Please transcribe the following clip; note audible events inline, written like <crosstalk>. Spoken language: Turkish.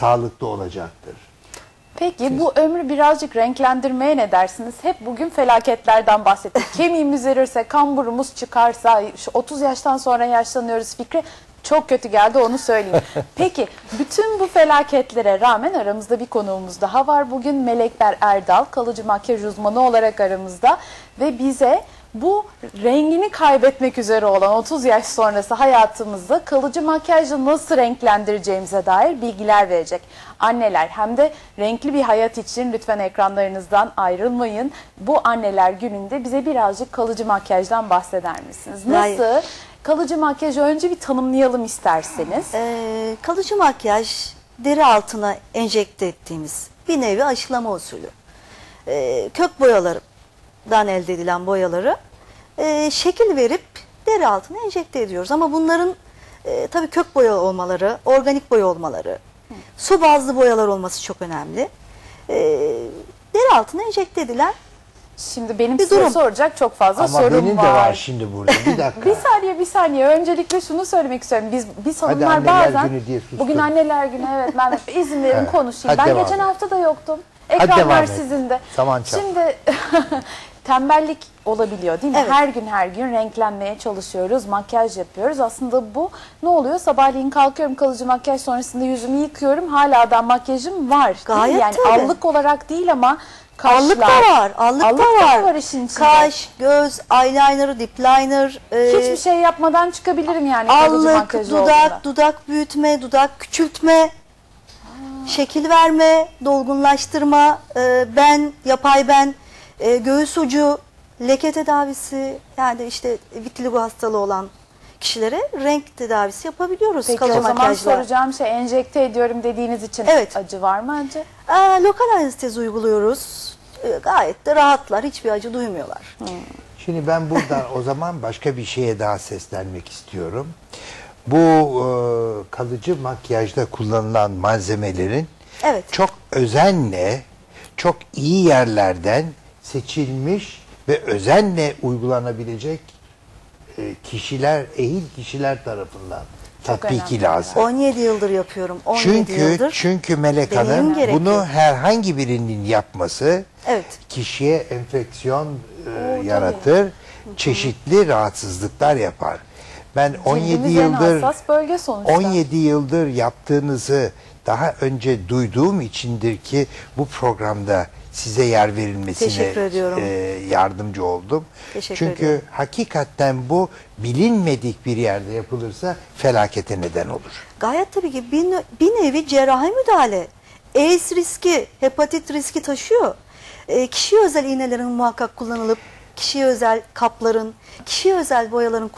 sağlıklı olacaktır. Peki bu ömrü birazcık renklendirmeye ne dersiniz? Hep bugün felaketlerden bahsettik. <laughs> Kemiğimiz erirse, kamburumuz çıkarsa, şu 30 yaştan sonra yaşlanıyoruz fikri çok kötü geldi onu söyleyeyim. <laughs> Peki bütün bu felaketlere rağmen aramızda bir konuğumuz daha var. Bugün Melekber Erdal kalıcı makyaj uzmanı olarak aramızda ve bize bu rengini kaybetmek üzere olan 30 yaş sonrası hayatımızda kalıcı makyajla nasıl renklendireceğimize dair bilgiler verecek. Anneler hem de renkli bir hayat için lütfen ekranlarınızdan ayrılmayın. Bu anneler gününde bize birazcık kalıcı makyajdan bahseder misiniz? Hayır. Nasıl? Kalıcı makyajı önce bir tanımlayalım isterseniz. Ee, kalıcı makyaj deri altına enjekte ettiğimiz bir nevi aşılama usulü. Ee, kök boyalardan elde edilen boyaları e, şekil verip deri altına enjekte ediyoruz. Ama bunların e, tabii kök boya olmaları, organik boya olmaları, su bazlı boyalar olması çok önemli. Ee, deri altına enjekte edilen Şimdi benim Bir size durum. soracak çok fazla Ama sorum benim de var şimdi burada. Bir <laughs> dakika. Bir saniye bir saniye. Öncelikle şunu söylemek istiyorum. Biz biz hanımlar anneler bazen günü diye sustum. bugün anneler günü evet ben <laughs> izin verin Evet. konuşayım. Hadi ben geçen et. hafta da yoktum. Ekranlar sizin de. Saman çal. Şimdi <laughs> tembellik olabiliyor değil mi? Evet. Her gün her gün renklenmeye çalışıyoruz, makyaj yapıyoruz. Aslında bu ne oluyor? Sabahleyin kalkıyorum kalıcı makyaj sonrasında yüzümü yıkıyorum. Hala da makyajım var. Gayet yani tabii. allık olarak değil ama kaşlar. Allık da var, allık, Allık da var. işin içinde. Kaş, göz, eyeliner, dip liner, e, Hiçbir şey yapmadan çıkabilirim yani kalıcı allık, makyajı dudak, olduğunda. dudak büyütme, dudak küçültme, şekil verme, dolgunlaştırma, e, ben, yapay ben, e, göğüs ucu, leke tedavisi, yani işte vitiligo hastalığı olan kişilere renk tedavisi yapabiliyoruz Peki kalıcı o zaman makyajla. soracağım şey enjekte ediyorum dediğiniz için Evet. acı var mı acı? Aa, lokal anestezi uyguluyoruz. E, gayet de rahatlar, hiçbir acı duymuyorlar. Şimdi ben buradan o zaman başka bir şeye daha seslenmek istiyorum. Bu e, kalıcı makyajda kullanılan malzemelerin Evet. çok özenle, çok iyi yerlerden seçilmiş ve özenle uygulanabilecek e, kişiler, ehil kişiler tarafından tatbiki önemli. lazım. 17 yıldır yapıyorum, 17 Çünkü yıldır. çünkü Melek Hanım gerekiyor. bunu herhangi birinin yapması Evet. kişiye enfeksiyon e, yaratır, çeşitli rahatsızlıklar yapar. Ben 17 Cildimiz en yıldır hassas bölge sonuçta. 17 yıldır yaptığınızı daha önce duyduğum içindir ki bu programda size yer verilmesine e, yardımcı oldum. Teşekkür Çünkü ediyorum. hakikaten bu bilinmedik bir yerde yapılırsa felakete neden olur. Gayet tabii ki bir, bir nevi cerrahi müdahale. AIDS riski, hepatit riski taşıyor. E, kişiye özel iğnelerin muhakkak kullanılıp, kişiye özel kapların, kişiye özel boyaların kullanılıp